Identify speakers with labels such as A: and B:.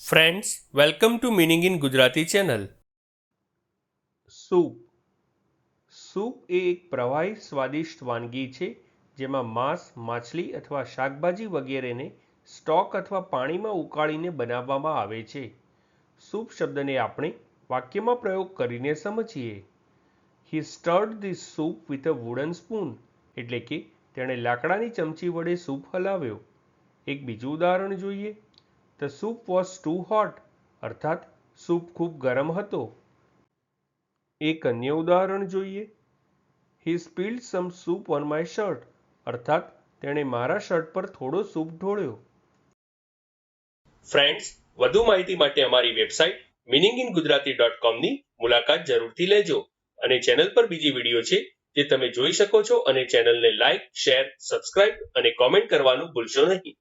A: Friends welcome to meaning in Gujarati channel soup soup એ એક પ્રવાહી, સ્વાદિષ્ટ વાનગી છે, જેમાં માંસ, માછલી અથવા શાકભાજી વગેરેને સ્ટોક અથવા પાણીમાં ઉકાળીને બનાવવામાં આવે છે. સૂપ શબ્દને આપણે વાક્યમાં પ્રયોગ કરીને સમજીએ. He stirred the soup with a wooden spoon એટલે કે તેણે લાકડાની ચમચી વડે સૂપ હલાવ્યો. એક બીજું ઉદાહરણ જોઈએ. The soup was too hot અર્થાત સૂપ ખૂબ ગરમ હતો. એક અન્ય ઉદાહરણ જોઈએ. He spilled some soup on my shirt અર્થાત, તેણે મારા શર્ટ પર થોડો સૂપ ઢોળ્યો. ફ્રેન્ડ્સ વધુ માહિતી માટે અમારી website meaning in Gujarati dot કોમની મુલાકાત જરૂરથી લેજો અને ચેનલ પર બીજી વીડિયો છે જે તમે જોઈ શકો છો અને ચેનલને લાઇક શેર સબસ્ક્રાઇબ અને કોમેન્ટ કરવાનું ભૂલશો નહીં.